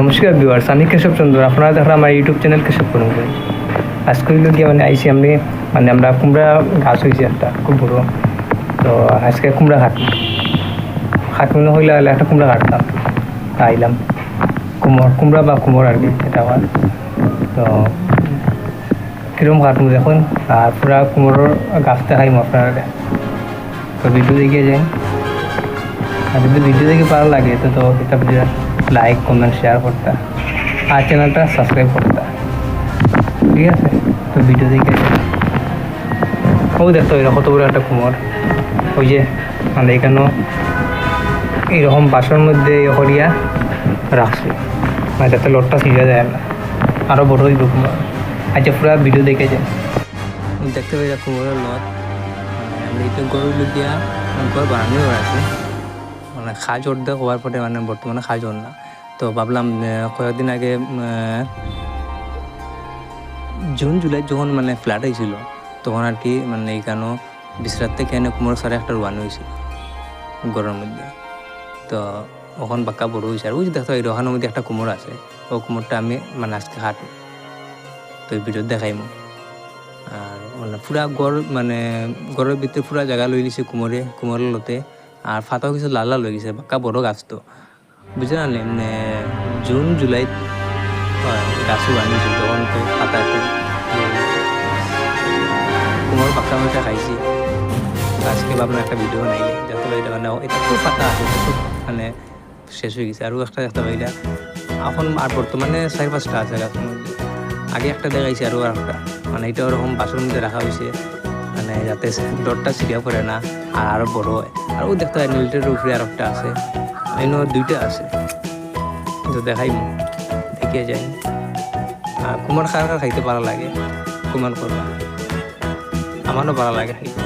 নমস্কার ভিউয়ার্স আমি কেশব চন্দ্র। আপনারা দেখেন আমার ইউটিউব চ্যানেল কেশব করুন। আজকে হইল গিয়ে মানে আইসি আমি মানে আমরা কুমড়া গাছ হয়েছে একটা, খুব বড়। তো আজকে কুমড়া কাট কাটমিনো হইলে একটা কুমড়া কাটতাম তা আইলাম। কুমড়, কুমড়া বা কুমড় আর কি, এটা আমার। তো কিরম কাটবো দেখুন। আর পুরা কুমড়োর গাছ দেখাইম আপনারা তো ভিডিও দেখিয়ে যাই। আর যদি ভিডিও দেখে ভালো লাগে, তো তো এটা লাইক কমেন্ট শেয়ার করতে। আর চ্যানেলটা সাবস্ক্রাইব করতে। ঠিক আছে? তো ভিডিও দেখে ও দেখতো এরকম কত বড় একটা কুমোর। ওই যে মানে এখানেও এইরকম বাসের মধ্যে ইয়ে করিয়া রাখছি। মানে যাতে লোটটা ছিঁড়ে যায় না। আরও বড় হইব কুমোর। আচ্ছা পুরো ভিডিও দেখে যায় দেখতে পাই কুমোরের লত আমি এটা গরু দিয়া ঘর বানানো আছে খাজ অর্ধে হওয়ার পরে মানে বর্তমানে খাজ না। তো ভাবলাম কয়েকদিন আগে জুন, জুলাই যখন মানে ফ্ল্যাট হয়েছিল, তখন আর কি মানে এইখানেও বিশরাত থেকে এনে কুমোর সারে একটা রোয়ানো হয়েছিল গরমের মধ্যে। তো ওখান বাক্কা বড় হয়েছে। আর ওই দেখো, এই রোহানোর মধ্যে একটা কুমোর আছে। ও কুমোরটা আমি মানে আজকে হাঁটি তো এই ভিডিও দেখাইমো। আর মানে পুরা গড় মানে গড়ের ভিতরে পুরা জায়গা লই লিছে কুমোরে কুমোরের লতে। আর ফাটাও কিছু লাল লাল হয়ে গেছে বাক্কা বড় গাছ তো বুঝে না জুন, জুলাই গাছও আনিছিল তখন তো ফাটা একটু কুমোর বাক্কা মিঠা খাইছি। আজকে ভাবলাম একটা ভিডিও নাই যাতে এটা মানে এটা খুব ফাটা আছে খুব মানে শেষ হয়ে গেছে আরও একটা দেখতে পাই এখন আর বর্তমানে চারি পাঁচটা আছে মধ্যে। আগে একটা দেখাইছে আরও একটা মানে এটা ওরকম বাসের মধ্যে রাখা হয়েছে। মানে যাতে ডরটা ছিঁড়িয়া পড়ে না আর আরও বড় হয়। আর ও দেখতে হয় নীলটার উপরে আর একটা আছে। এনে দুইটা আছে। তো দেখাই দেখিয়ে যাই আর কুমার খার খার খাইতে ভালো লাগে কুমার করবা আমারও ভালো লাগে খাইতে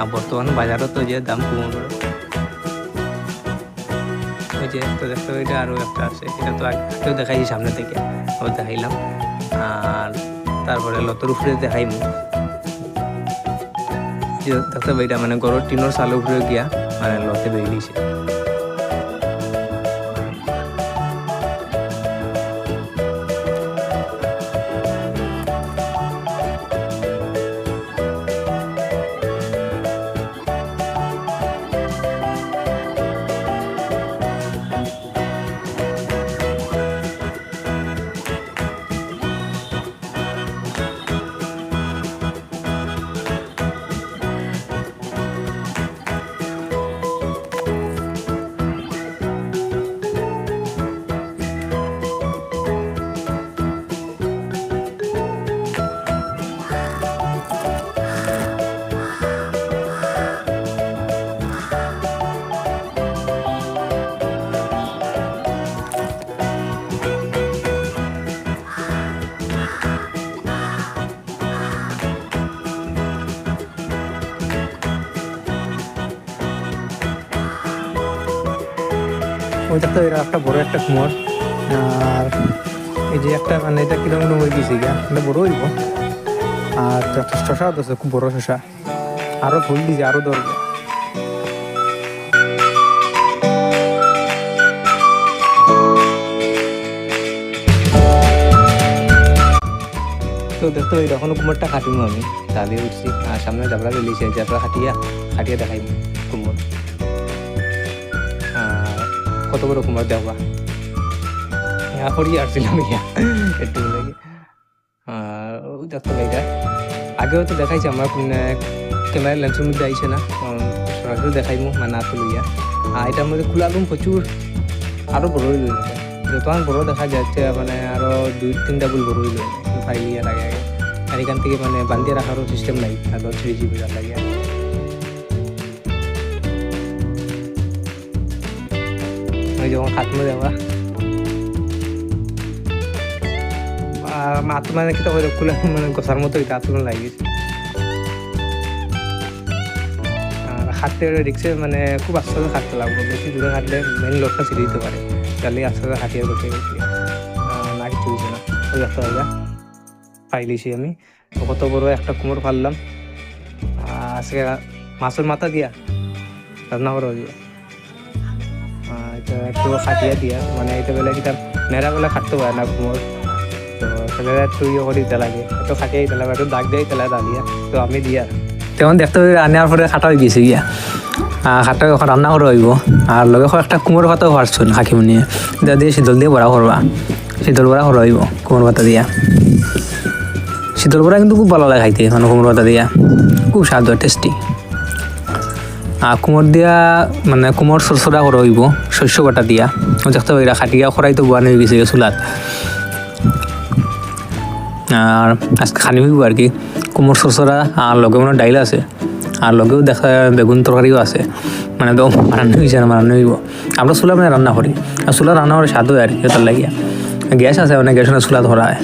আর বর্তমানে বাজারও তো যে দাম কুমড়োর ওই যে তো দেখতে ওইটা আরও একটা আছে এটা তো আগেও দেখাইছি সামনে থেকে। আবার দেখাইলাম। আর তারপরে লতর উপরে দেখাইমু দেখতে পাই এটা মানে গরুর টিনের চালু উপরে গিয়া মানে লতে বেরিয়েছে ওই তো এটা একটা বড় একটা কুমোর। আর এই যে একটা মানে এটা কীরকম হয়ে গেছে গা? এটা বড় হইব। আর শশা আছে, খুব বড় শশা। আরও ফুল দিছে, আরও ধরবে। তো দেখতে পাই এখনও কুমোরটা কাটিমু আমি। চালিয়ে উঠছি, আর সামনে জাবড়া বেরিয়েছে জাবড়া খাটিয়া খাটিয়া দেখাইম। কত বড় কুমার দেওয়া ইয়া করি আসছিলাম ইয়া একটু লাগে ওই এটা আগেও তো দেখাইছে আমার ক্যামেরা লেন্সের মধ্যে আইছে না। সরাসরি দেখাইমু মানে আসল ইয়া আর এটার মধ্যে খোলা রুম প্রচুর। আরও বড় হইল যতক্ষণ বড় দেখা যাচ্ছে মানে আরও দুই তিন ডাবল বড় হইল। ফাইল ইয়া লাগে আগে আর এখান থেকে মানে বান্ধিয়ে রাখারও সিস্টেম নাই। আর থ্রি জিবি লাগে। ওই যখন খাতমে দেওয়া আর মাত মানে কিতা করে খুলে মানে গোসার মতো এটা আতরণ লাগিয়েছে আর খাটতে রিক্সে মানে খুব আস্তে আস্তে খাটতে লাগবে, বেশি দূরে খাটলে মেন লোডটা ছিঁড়ে দিতে পারে। তাহলে আস্তে আস্তে খাটিয়ে বসে গেছি না কিছু হয়েছে না। ওই একটা হয়ে পাইলিছি আমি। কত বড় একটা কুমোর ফাললাম। আজকে মাছের মাথা দিয়া রান্না করা এটা তো খাটিয়া দিয়া মানে এটা বেলা কিতা নেড়া বেলা খাটতে পারে না কুমোর তো সেবেলা ইয়ে করে দিতে লাগে একটু খাটিয়ে দিতে লাগে একটু দাগ দিয়ে দিতে লাগে দালিয়া তো আমি দিয়া। তেমন দেখতে রান্নার পরে খাটা হয়ে গেছে গিয়া। খাটা এখন রান্না করে হইব। আর লগে একটা কুমোর পাতাও পারছুন হাকিমনি এটা দিয়ে শীতল দিয়ে বড়া করবা শীতল বড়া করা হইব কুমোর পাতা দিয়া। শীতল বড়া কিন্তু খুব ভালো লাগে খাইতে মানে কুমোর পাতা দিয়া। খুব স্বাদ টেস্টি কুমোর দিয়া মানে কুমোর সরসরা করা হইব, শস্য বাটা দিয়া। দেখতে পাই খাটিয়া খরাই তো বোয়ানো হয়ে গেছে চুলাত আর আজকে খানি হইব আর কি? কুমোর সরসরা আর লগে মানে ডাইল আছে। আর লগেও দেখা বেগুন তরকারিও আছে। মানে তো রান্না হয়েছে না রান্না হইব। আমরা চুলা মানে রান্না করি। আর চুলা রান্না করে স্বাদ হয় আর কি তার লাগিয়া। গ্যাস আছে মানে গ্যাস চুলা ধরা হয়